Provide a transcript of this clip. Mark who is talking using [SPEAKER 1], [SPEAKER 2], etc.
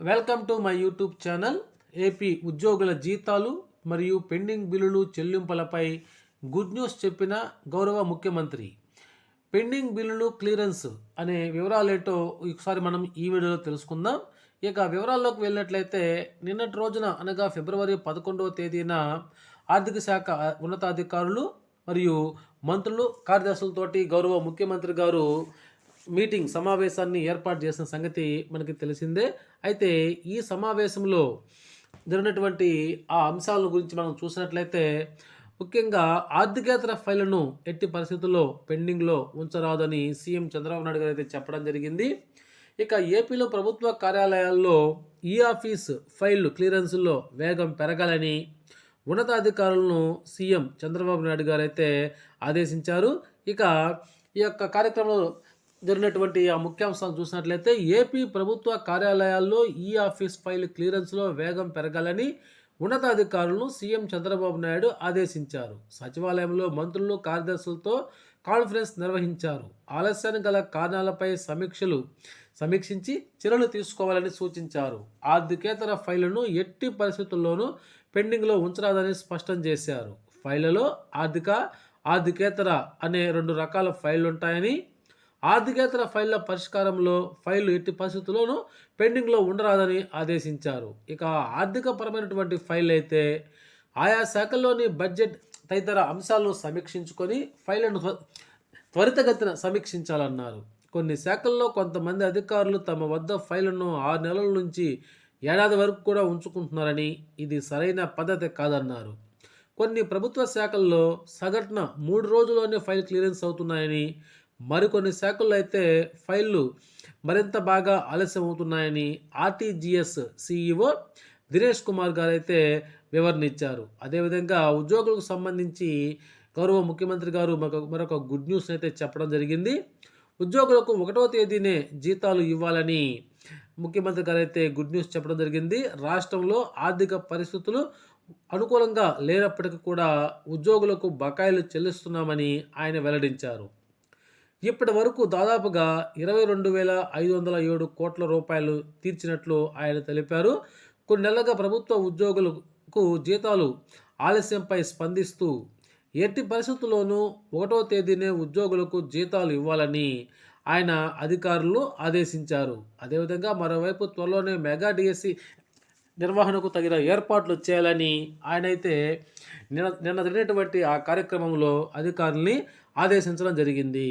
[SPEAKER 1] Welcome to my YouTube channel. AP ఉద్యోగుల జీతాలు మరియు పెండింగ్ బిల్లులు చెల్లింపులపై గుడ్ న్యూస్ చెప్పిన గౌరవ ముఖ్యమంత్రి. పెండింగ్ బిల్లులు క్లియరెన్స్ అనే వివరాలేటో ఒకసారి మనం ఈ వీడియోలో తెలుసుకుందాం. ఇక వివరాల్లోకి వెళ్ళినట్లయితే నిన్నటి రోజున అనగా ఫిబ్రవరి పదకొండవ తేదీన ఆర్థిక శాఖ ఉన్నతాధికారులు మరియు మంత్రులు కార్యదర్శులతోటి గౌరవ ముఖ్యమంత్రి గారు మీటింగ్ సమావేశాన్ని ఏర్పాటు చేసిన సంగతి మనకి తెలిసిందే. అయితే ఈ సమావేశంలో జరిగినటువంటి ఆ అంశాల గురించి మనం చూసినట్లయితే ముఖ్యంగా ఆర్థికేతర ఫైళ్ళను ఎట్టి పరిస్థితుల్లో పెండింగ్లో ఉంచరాదని సీఎం చంద్రబాబు నాయుడు గారు అయితే చెప్పడం జరిగింది. ఇక ఏపీలో ప్రభుత్వ కార్యాలయాల్లో ఈ ఆఫీస్ ఫైల్ క్లియరెన్స్లో వేగం పెరగాలని ఉన్నతాధికారులను సీఎం చంద్రబాబు నాయుడు గారు అయితే ఆదేశించారు. ఇక ఈ యొక్క కార్యక్రమంలో జరిగినటువంటి ఆ ముఖ్యాంశాలు చూసినట్లయితే ఏపీ ప్రభుత్వ కార్యాలయాల్లో ఈ ఆఫీస్ ఫైల్ క్లియరెన్స్లో వేగం పెరగాలని ఉన్నతాధికారులను సీఎం చంద్రబాబు నాయుడు ఆదేశించారు. సచివాలయంలో మంత్రులు కార్యదర్శులతో కాన్ఫరెన్స్ నిర్వహించారు. ఆలస్యానికి గల కారణాలపై సమీక్షలు సమీక్షించి చర్యలు తీసుకోవాలని సూచించారు. ఆర్థికేతర ఫైళ్ళను ఎట్టి పరిస్థితుల్లోనూ పెండింగ్లో ఉంచరాదని స్పష్టం చేశారు. ఫైళ్ళలో ఆర్థిక ఆర్థికేతర అనే రెండు రకాల ఫైళ్ళు ఉంటాయని ఆర్థికేతర ఫైళ్ళ పరిష్కారంలో ఫైళ్ళు ఎట్టి పరిస్థితుల్లోనూ పెండింగ్లో ఉండరాదని ఆదేశించారు. ఇక ఆర్థికపరమైనటువంటి ఫైల్ అయితే ఆయా శాఖల్లోని బడ్జెట్ తదితర అంశాలను సమీక్షించుకొని ఫైళ్ళను త్వరితగతిన సమీక్షించాలన్నారు. కొన్ని శాఖల్లో కొంతమంది అధికారులు తమ వద్ద ఫైళ్ళను ఆరు నెలల నుంచి ఏడాది వరకు కూడా ఉంచుకుంటున్నారని ఇది సరైన పద్ధతి కాదన్నారు. కొన్ని ప్రభుత్వ శాఖల్లో సగటున మూడు రోజుల్లోనే ఫైల్ క్లియరెన్స్ అవుతున్నాయని మరికొన్ని శాఖల్లో అయితే ఫైళ్ళు మరింత బాగా ఆలస్యం అవుతున్నాయని ఆర్టీజీఎస్ సీఈఓ దినేష్ కుమార్ గారు అయితే వివరణ ఇచ్చారు అదేవిధంగా ఉద్యోగులకు సంబంధించి గౌరవ ముఖ్యమంత్రి గారు మరొక గుడ్ న్యూస్ అయితే చెప్పడం జరిగింది. ఉద్యోగులకు ఒకటవ తేదీనే జీతాలు ఇవ్వాలని ముఖ్యమంత్రి గారు అయితే గుడ్ న్యూస్ చెప్పడం జరిగింది. రాష్ట్రంలో ఆర్థిక పరిస్థితులు అనుకూలంగా లేనప్పటికీ కూడా ఉద్యోగులకు బకాయిలు చెల్లిస్తున్నామని ఆయన వెల్లడించారు. ఇప్పటి వరకు దాదాపుగా ఇరవై రెండు వేల ఐదు వందల ఏడు కోట్ల రూపాయలు తీర్చినట్లు ఆయన తెలిపారు. కొన్ని నెలలుగా ప్రభుత్వ ఉద్యోగులకు జీతాలు ఆలస్యంపై స్పందిస్తూ ఎట్టి పరిస్థితుల్లోనూ ఒకటో తేదీనే ఉద్యోగులకు జీతాలు ఇవ్వాలని ఆయన అధికారులు ఆదేశించారు. అదేవిధంగా మరోవైపు త్వరలోనే మెగా డిఎస్సి నిర్వహణకు తగిన ఏర్పాట్లు చేయాలని ఆయన అయితే నిన్న నిన్న జరిగినటువంటి ఆ కార్యక్రమంలో అధికారుల్ని ఆదేశించడం జరిగింది.